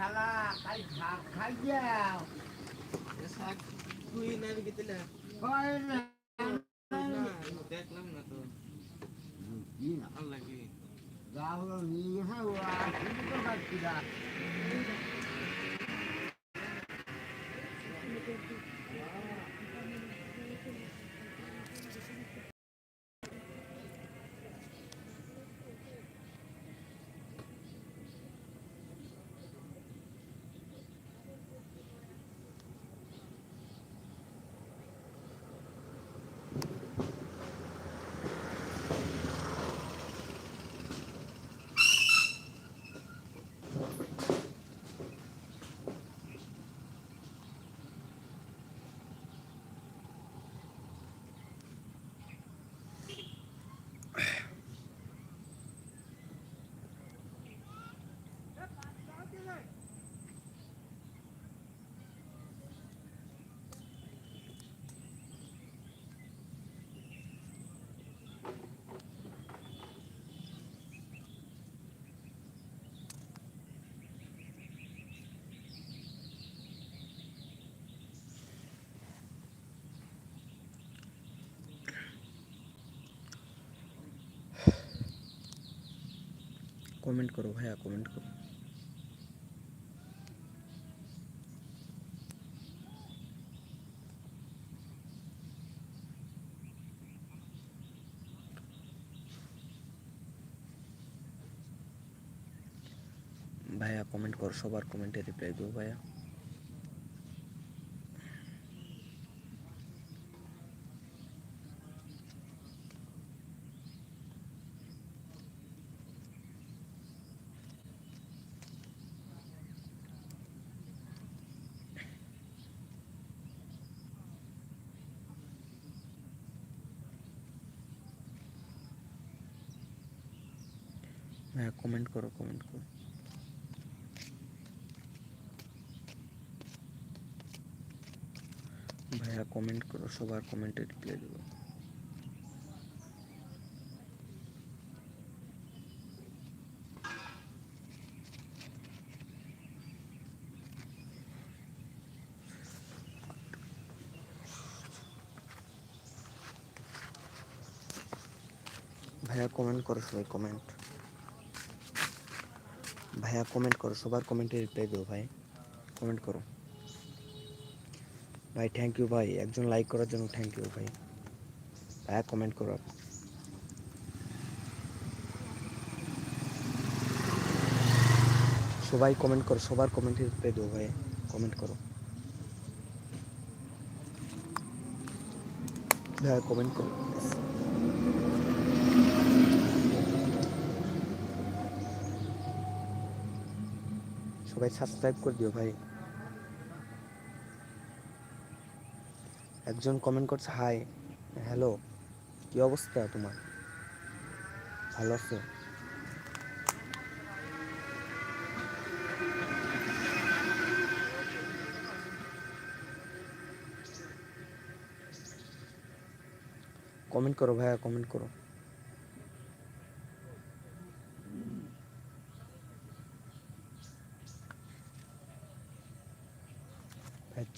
শালা খাই শাক খাই যাও। শাক তুই না দেখলাম না তো। কি না? আল্লাহ কি? যা হলো নিয়ে গেছে ও আর শুধু তো খাচ্ছি কমেন্ট করো ভাইয়া কমেন্ট করো ভাইয়া কমেন্ট করো সবার কমেন্টে রিপ্লাই দেবো ভাইয়া করো কমেন্ট করো। ভাইয়া কমেন্ট করো, সবার কমেন্টে রিপ্লাই দেবো। ভাইয়া কমেন্ট করো সবাই কমেন্ট ভাইয়া কমেন্ট করো, সবার কমেন্টে রিপ্লাই দেবো ভাই। কমেন্ট করো। ভাই থ্যাংক ইউ ভাই, একজন লাইক করার জন্য থ্যাংক ইউ ভাই। ভাইয়া কমেন্ট করো। সবাই কমেন্ট করো, সবার কমেন্টে রিপ্লাই দেবো ভাই কমেন্ট করো। ভাইয়া কমেন্ট করো সবাই সাবস্ক্রাইব করে দিও ভাই। একজন কমেন্ট করছে হাই হ্যালো কি অবস্থা তোমার? ভালো আছো? কমেন্ট করো ভাইয়া কমেন্ট করো।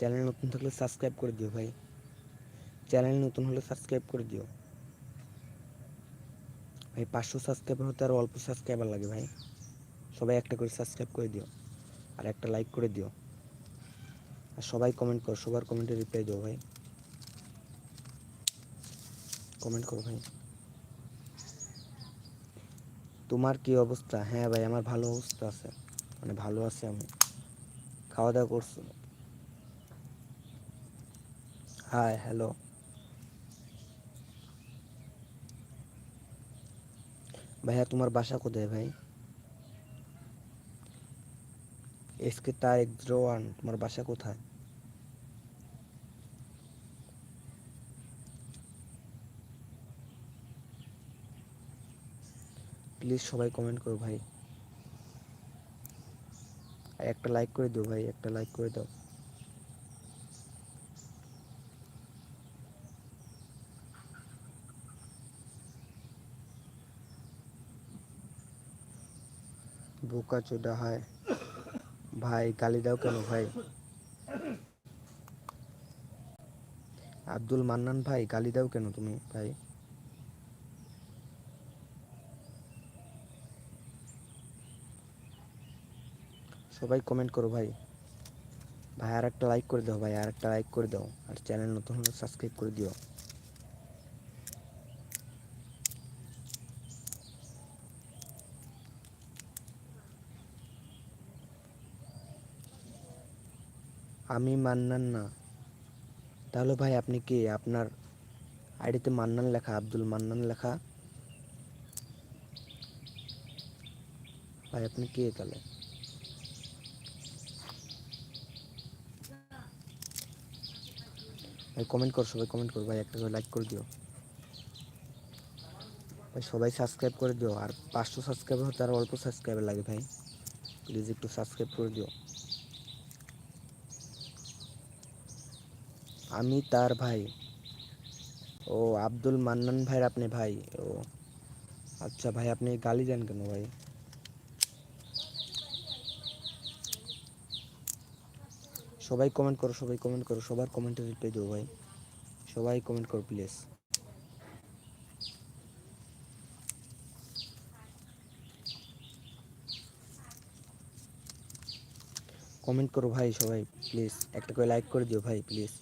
চ্যানেল নতুন থাকলে সাবস্ক্রাইব করে দিও ভাই। চ্যানেল নতুন হলে সাবস্ক্রাইব করে দিও। ভাই, পাঁচশো সাবস্ক্রাইবার হতে আরও অল্প সাবস্ক্রাইবার লাগে ভাই। সবাই একটা করে সাবস্ক্রাইব করে দিও আর একটা লাইক করে দিও। আর সবাই কমেন্ট করো, সবার কমেন্টে রিপ্লাই দিও ভাই। কমেন্ট করো ভাই। তোমার কি অবস্থা? হ্যাঁ ভাই, আমার ভালো অবস্থা আছে। মানে ভালো আছে আমি। খাওয়া দাওয়া করছ? হাই হ্যালো ভাইয়া, তোমার বাসা কোথায় ভাই? এসকে তারেক জিরো ওয়ান তোমার বাসা কোথায়? প্লিজ সবাই কমেন্ট করো ভাই। একটা লাইক করে দিও ভাই, একটা লাইক করে দাও। বোকা চোদা হায়। ভাই, গালি দাও কেন ভাই? আব্দুল মান্নান ভাই, গালি দাও কেন তুমি ভাই? সবাই কমেন্ট করো ভাই। ভাই আর একটা লাইক করে দাও ভাই আর একটা লাইক করে দাও। আর চ্যানেল নতুন হলে সাবস্ক্রাইব করে দিও। আমি মান্নান না। তাহলে ভাই আপনি কি? আপনার আইডিতে মান্নান লেখা, আব্দুল মান্নান লেখা। ভাই আপনি কে তাহলে? ভাই কমেন্ট কর, সবাই কমেন্ট কর। ভাই একটা করে লাইক করে দিও। ভাই সবাই সাবস্ক্রাইব করে দিও। আর পাঁচশো সাবস্ক্রাইবার হতে আর অল্প সাবস্ক্রাইবার লাগে ভাই। প্লিজ একটু সাবস্ক্রাইব করে দিও। আমি তার ভাই। ও আব্দুল মান্নান ভাইয়ের আপনি ভাই। ও আচ্ছা ভাই, আপনি গালি দেন কেন ভাই? সবাই কমেন্ট করো, সবাই কমেন্ট করো, সবার কমেন্টে রিপ্লাই দেবো ভাই। সবাই কমেন্ট করো প্লিজ কমেন্ট করো ভাই সবাই প্লিজ একটা করে লাইক করে দিও ভাই প্লিজ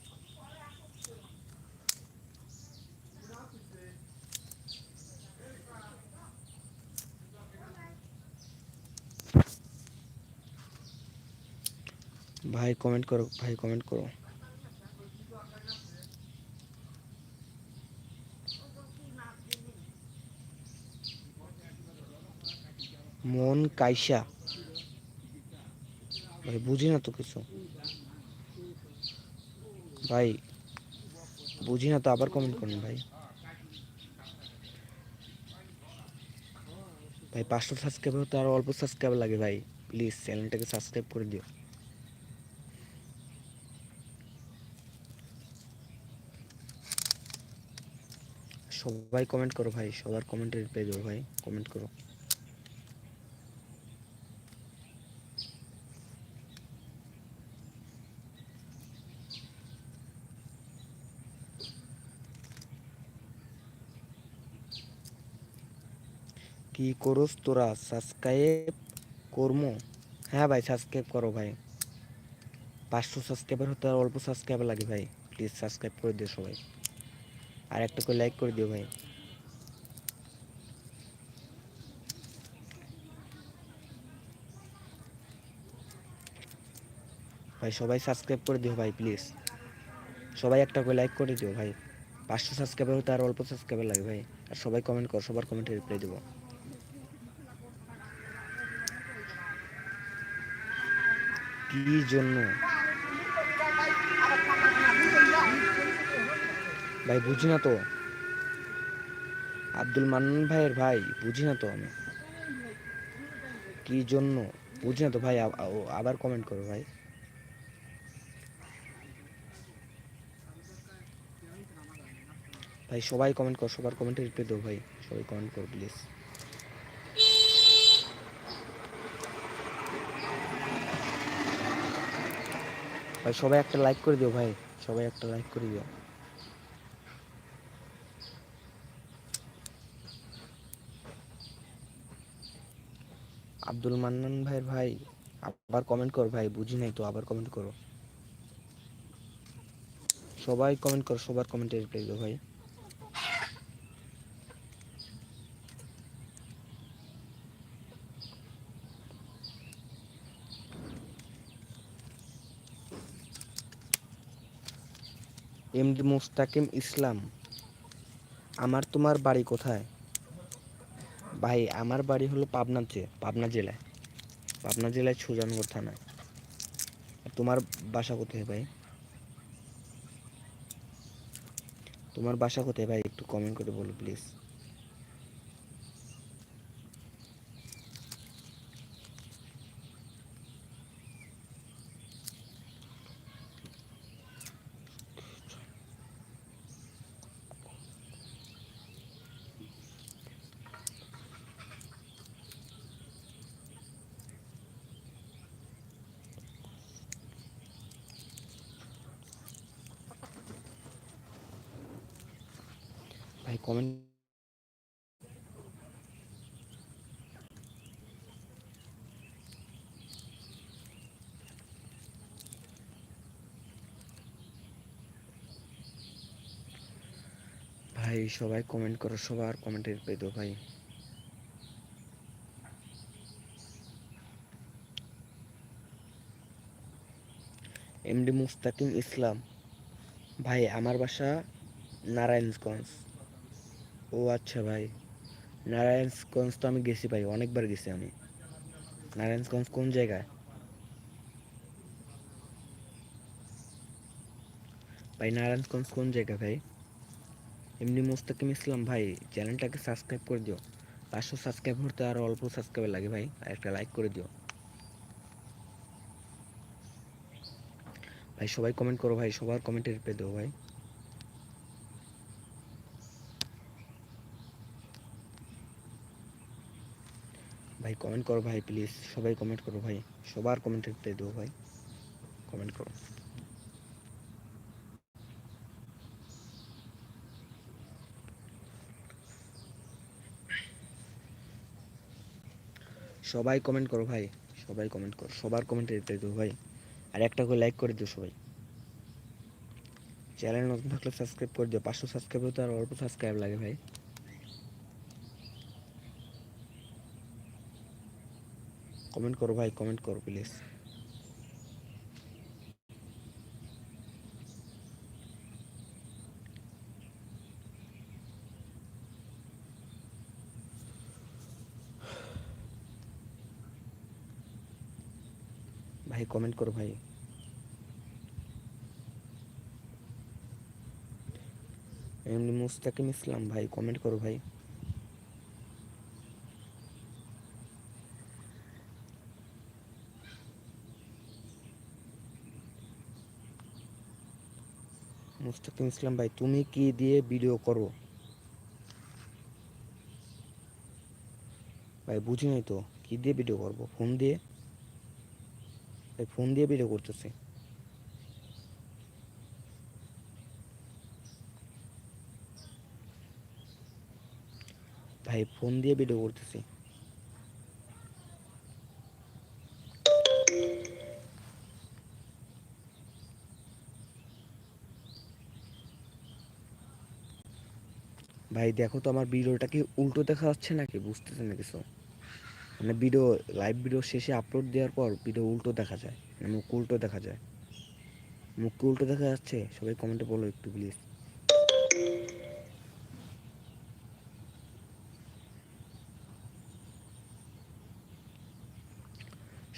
ভাই কমেন্ট করো, ভাই কমেন্ট করো। মন কাইসা। ভাই, বুঝি না তো কিছু। ভাই, বুঝি না তো আবার কমেন্ট করুন ভাই। ভাই পাঁচশো সাবস্ক্রাইব হতে আরও অল্প সাবস্ক্রাইব লাগে ভাই। প্লিজ চ্যানেলটাকে সাবস্ক্রাইব করে দিও। সবাই কমেন্ট করো ভাই, সবার কমেন্টে রিপ্লাই দেবো ভাই কমেন্ট করো। কি করস তোরা সাবস্ক্রাইব করমো? হ্যাঁ ভাই সাবস্ক্রাইব করো ভাই। পাঁচশো সাবস্ক্রাইবার হতে আর অল্প সাবস্ক্রাইবার লাগে ভাই প্লিজ সাবস্ক্রাইব করে দিও সবাই। আর একটা করে লাইক করে দিও ভাই। ভাই, সবাই সাবস্ক্রাইব করে দিও ভাই প্লিজ সবাই একটা করে লাইক করে দিও ভাই। পাঁচশো সাবস্ক্রাইবার হতে আর অল্প সাবস্ক্রাইবার লাগে ভাই। আর সবাই কমেন্ট কর, সবার কমেন্টে রিপ্লাই দেবো। কি জন্য? ভাই, বুঝি না তো। আব্দুল মান্নান ভাইয়ের ভাই, বুঝি না তো আমি। কি জন্য? বুঝি না তো ভাই আবার কমেন্ট করো ভাই। ভাই, সবাই কমেন্ট কর, সবার কমেন্টে রিপ্লাই দেবো ভাই। সবাই কমেন্ট করো প্লিজ ভাই, সবাই একটা লাইক করে দিও ভাই। সবাই একটা লাইক করে দিও। আব্দুল মান্নান ভাইয়ের ভাই, আবার কমেন্ট কর ভাই, বুঝি নাই তো, আবার কমেন্ট করো। সবাই কমেন্ট করো, সবার কমেন্টে রিপ্লাই দিও ভাই। এমডি মুস্তাকিম ইসলাম আমার তোমার বাড়ি কোথায়? ভাই, আমার বাড়ি হলো পাবনা যে পাবনা জেলায়। পাবনা জেলায় সুজানগর থানায়। তোমার বাসা কোথায় ভাই? তোমার বাসা কোথায় ভাই? একটু কমেন্ট করে বলো প্লিজ ভাই, সবাই কমেন্ট করো, সবার কমেন্টের পেতো ভাই। এমডি মুস্তাকিম ইসলাম। ভাই, আমার বাসা নারায়ণগঞ্জ। ও আচ্ছা ভাই, নারায়ণগঞ্জ তো আমি গেছি ভাই, অনেকবার গেছি আমি। নারায়ণগঞ্জ কোন জায়গায়? ভাই, নারায়ণগঞ্জ কোন জায়গা ভাই? এমনি মুস্তাকিম ইসলাম ভাই। চ্যানেলটাকে সাবস্ক্রাইব করে দিও। পাঁচশো সাবস্ক্রাইব হতে আরও অল্প সাবস্ক্রাইব লাগে, ভাই। আর একটা লাইক করে দিও। ভাই, সবাই কমেন্ট করো, ভাই। সবার কমেন্টে রিপ্লাই দেবো ভাই। ভাই কমেন্ট করো, ভাই প্লিজ সবাই কমেন্ট করো, ভাই। সবার কমেন্টে রিপ্লাই দেবো ভাই। কমেন্ট করো। সবাই কমেন্ট করো ভাই, সবাই কমেন্ট করো, সবার কমেন্টে রিপ্লাই দেবো ভাই। আর একটা করে লাইক করে দিও সবাই। চ্যানেল নতুন থাকলে সাবস্ক্রাইব করে দিও, পাঁচশো সাবস্ক্রাইব হতে আর অল্প সাবস্ক্রাইব লাগে ভাই। কমেন্ট করো ভাই কমেন্ট করো প্লিজ ভাই কমেন্ট করো ভাই। এমনি মুস্তাকিম ইসলাম ভাই কমেন্ট করো ভাই। মুস্তাকিম ইসলাম ভাই, তুমি কি দিয়ে ভিডিও করো? ভাই, বুঝি নাই তো, কি দিয়ে ভিডিও করব? ফোন দিয়ে? ভাই ফোন দিয়ে ভিডিও করতেছে। ভাই, ফোন দিয়ে ভিডিও করতেছি। ভাই, দেখো তো আমার ভিডিওটা কি উল্টো দেখা যাচ্ছে নাকি? বুঝতেছে না কিছু? মানে ভিডিও লাইভ ভিডিও শেষে আপলোড দেওয়ার পর ভিডিও উল্টো দেখা যায় মানে মুখ উল্টো দেখা যায়। মুখ উল্টো দেখা যাচ্ছে? সবাই কমেন্টে বলো একটু প্লিজ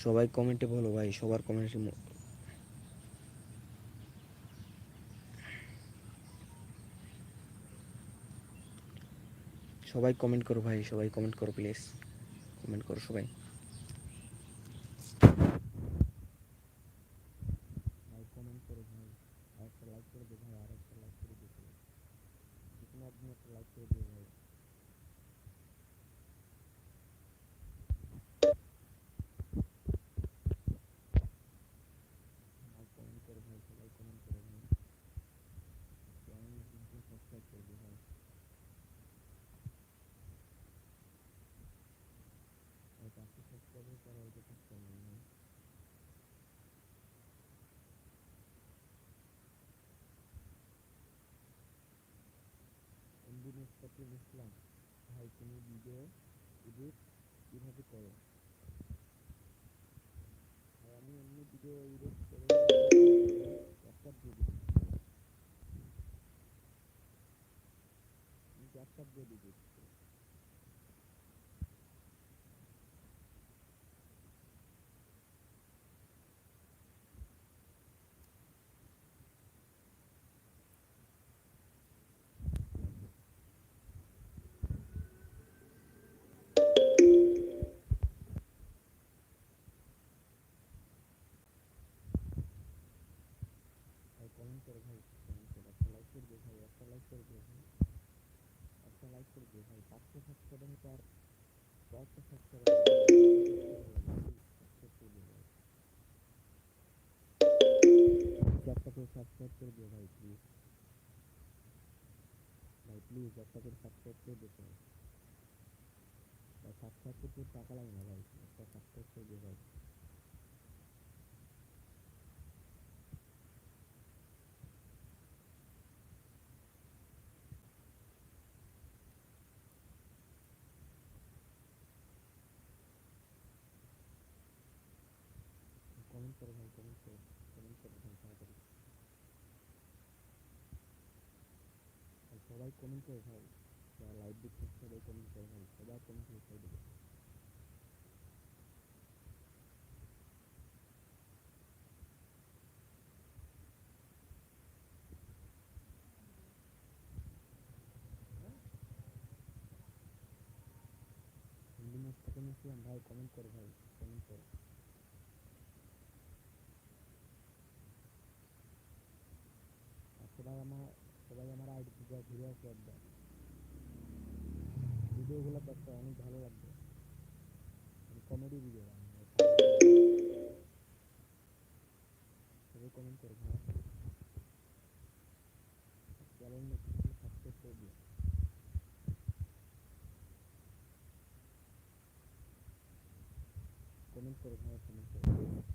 সবাই কমেন্টে বলো ভাই, সবার কমেন্টে সবাই কমেন্ট করো ভাই, সবাই কমেন্ট করো প্লিজ কমেন্ট করো সবাই ভাই কমেন্ট করো ভাই আর একটা লাইক করে দিও ভাই আর একটা লাইক করে দিও ভাই যেকোনো একদিন একটা লাইক করে দিও ভাই ভাই কমেন্ট করো ভাই সবাই কমেন্ট করো ভাই চ্যানেল কিন্তু সাবস্ক্রাইব করে দিও ভাই ভাই পাঁচশো এমডি ইসলাম ভাই তুমি করো আমি এমনি ভিডিও এডিট করে দিয়ে দিই ভাই কমেন্ট করো ভাই কমেন্ট করো একটা লাইক করে দিও ভাই একটা লাইক করে দিও ভাই একটা লাইক করে দিও ভাই ভাই প্লিজ একটা করে সাবস্ক্রাইব টাকা লাগে না ভাই একটা সাবস্ক্রাইব করে দিও ভাই কমেন্ট করো ভাই কমেন্ট করো কমেন্ট করো ভাই তাড়াতাড়ি ভাই সবাই কমেন্ট করে ভাই। যারা লাইভ দেখছে সবাই কমেন্ট করে ভাই। সবাই কমেন্ট ভাই দেবে। থেকে ভাই কমেন্ট করো ভাই কমেন্ট করো আর সবাই আমার সবাই আমার আসে একবার ভিডিওগুলো দেখতে অনেক ভালো লাগবে। কমেডি ভিডিও কমেন্ট করে চ্যানেল সাবস্ক্রাইব করে দিও কমেন্ট করে কমেন্ট করে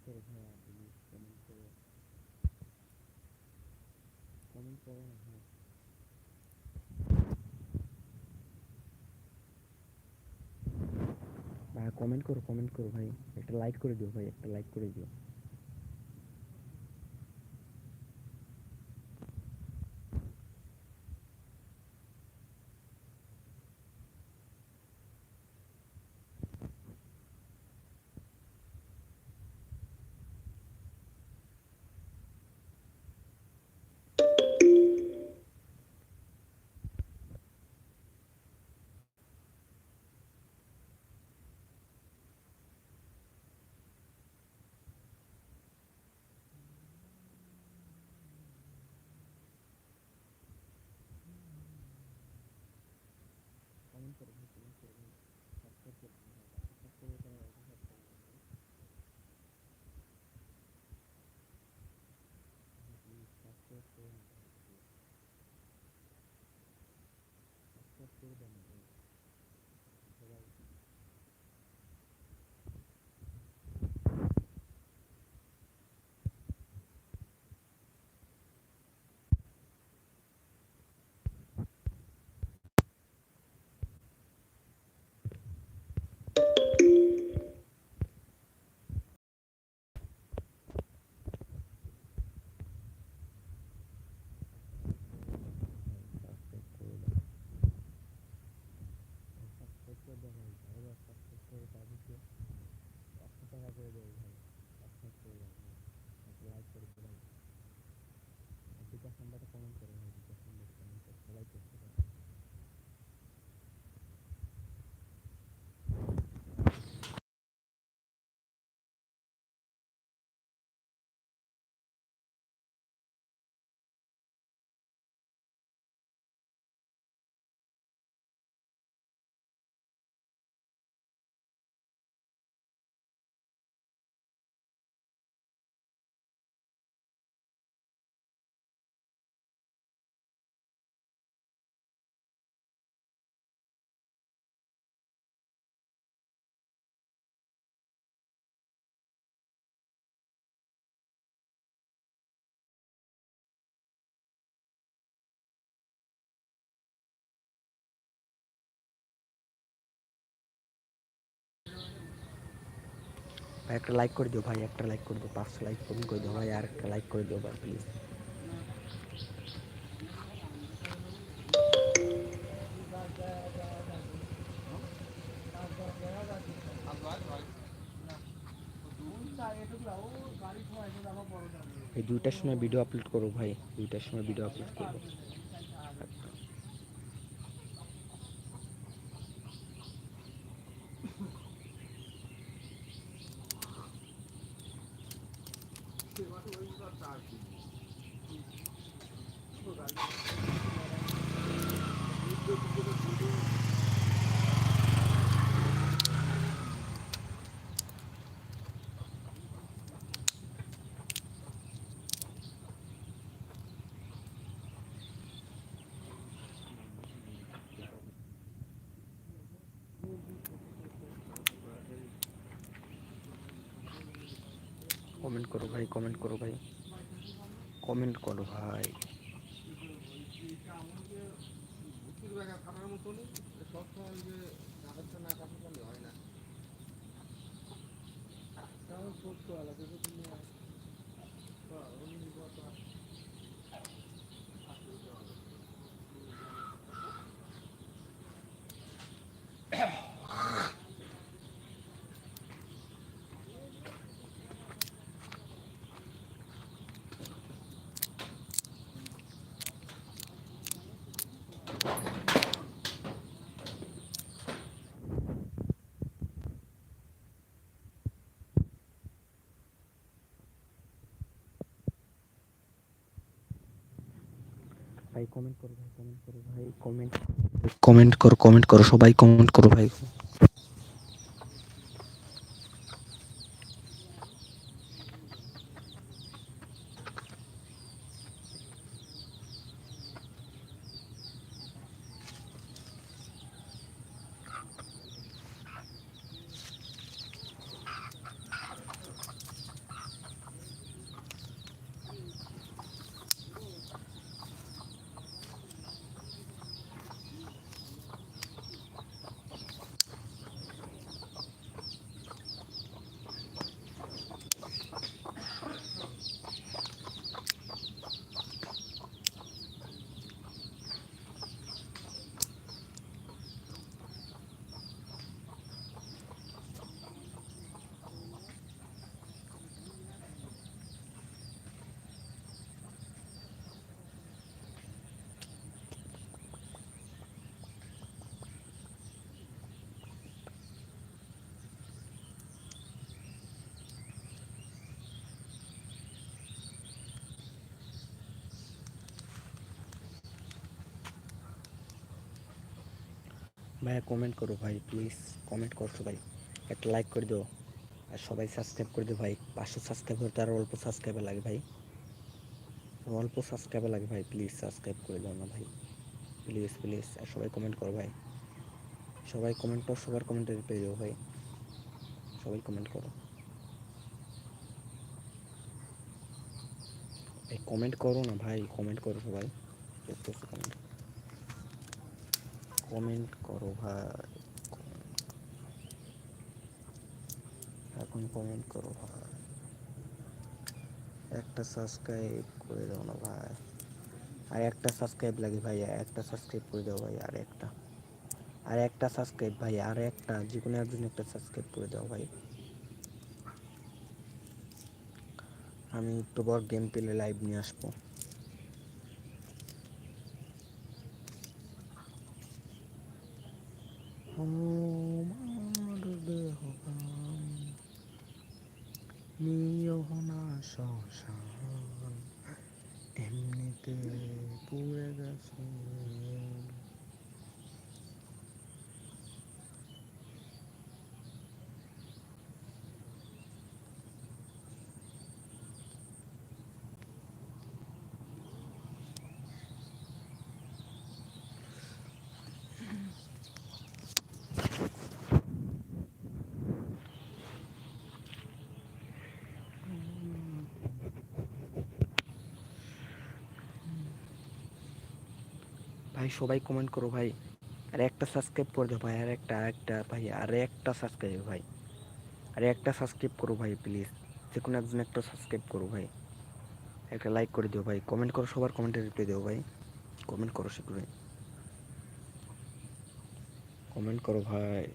করো ভাইয়া প্লিজ কমেন্ট করো কমেন্ট করো না ভাই ভাই কমেন্ট করো কমেন্ট করো ভাই একটা লাইক করে দিও ভাই একটা লাইক করে দিও কমেন্ট করো ভাই কমেন্ট করো ভাই সাবস্ক্রাইব করে দিও ভাই সাবস্ক্রাইব করে তারা সাবস্ক্রাইব করে দিও প্লিজ সাবস্ক্রাইব করে না ভাই প্লিজ সাবস্ক্রাইব করে দেন না ভাই সবাই সাবস্ক্রাইব করে দাও সাবস্ক্রাইব করে দাও ভাই ভাইরা সাবস্ক্রাইব করে তাদেরকে একশো টাকা করে দেবো ভাই সাবস্ক্রাইব করে দাও ভাই একটা লাইক করে দিও ভাই নাম্বারটা কমেন্ট করে বিকাশ নাম্বার কমেন্ট করো ভাই, একটা লাইক করে দিও ভাই, একটা লাইক করে দিও, পাঁচশো লাইক কম করে দিও ভাই, আর একটা লাইক করে দিও ভাই প্লিজ এই দুইটার সময় ভিডিও আপলোড করো ভাই, দুইটার সময় ভিডিও আপলোড করব কমেন্ট করো ভাই কমেন্ট করো ভাই কমেন্ট করো ভাই। বুকির ব্যাগা থানার মতনই সবসময় যে কাগজটা না কাটতে পারলে হয় না তাও করতে আলাদা তুমি ভাই কমেন্ট করো ভাই কমেন্ট করো ভাই কমেন্ট কমেন্ট করো কমেন্ট করো, সবাই কমেন্ট করো ভাই। ভাইয়া কমেন্ট করো ভাই প্লিজ কমেন্ট করো সবাই একটা লাইক করে দিও। আর সবাই সাবস্ক্রাইব করে দিও ভাই। পাঁচশো সাবস্ক্রাইব হতে আর অল্প সাবস্ক্রাইবার লাগে ভাই। অল্প সাবস্ক্রাইবার লাগে ভাই প্লিজ সাবস্ক্রাইব করে দাও না ভাই। প্লিজ প্লিজ আর সবাই কমেন্ট করো ভাই। সবাই কমেন্ট করো, সবার কমেন্টে রিপ্লাই দিও ভাই। সবাই কমেন্ট করো। এই কমেন্ট করো না ভাই কমেন্ট করো সবাই। কমেন্ট কমেন্ট করো ভাই। এখন কমেন্ট করো ভাই। একটা সাবস্ক্রাইব করে দাও না ভাই। আর একটা সাবস্ক্রাইব লাগে ভাই, একটা সাবস্ক্রাইব করে দাও ভাই, আর একটা। আর একটা সাবস্ক্রাইব ভাই, আর একটা, যে কোনো একজন একটা সাবস্ক্রাইব করে দাও ভাই। আমি বড় গেম পেলে লাইভ নিয়ে আসব। সবাই কমেন্ট করো ভাই। আর একটা সাবস্ক্রাইব করে দাও ভাই, আর একটা একটা ভাই, আর একটা সাবস্ক্রাইব ভাই। আর একটা সাবস্ক্রাইব করো ভাই প্লিজ যে কোনো একজন একটা সাবস্ক্রাইব করো ভাই। একটা লাইক করে দিও ভাই। কমেন্ট করো, সবার কমেন্টে রিপ্লাই দিও ভাই। কমেন্ট করো শীঘ্রই। কমেন্ট করো ভাই।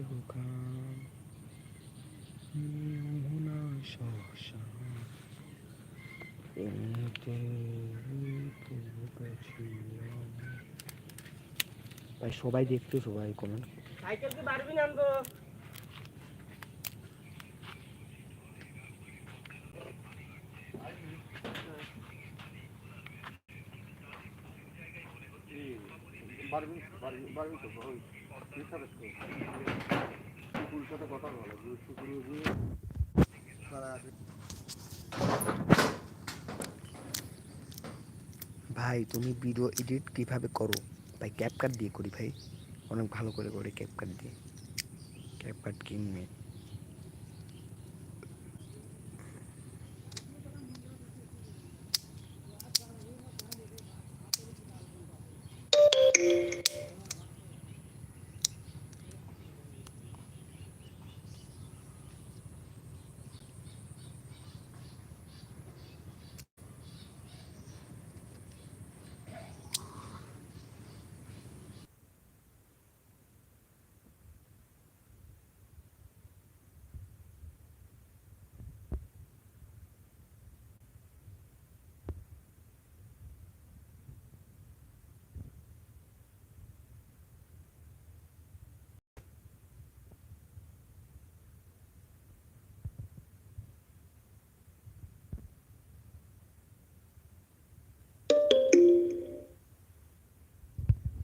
দেহ কাম না শ্মশান এমনিতে ভাই সবাই দেখতো সবাই কমেন্ট সাইকেল কি পারবি না আনব? পারবি পারবি পারবি তো ওই বিস্তারিত ভাই, তুমি ভিডিও এডিট কীভাবে করো? ভাই কার্ড দিয়ে করি ভাই। অনেক ভালো করে করে ক্যাপ কার্ড দিয়ে। ক্যাপকাট কিংমেট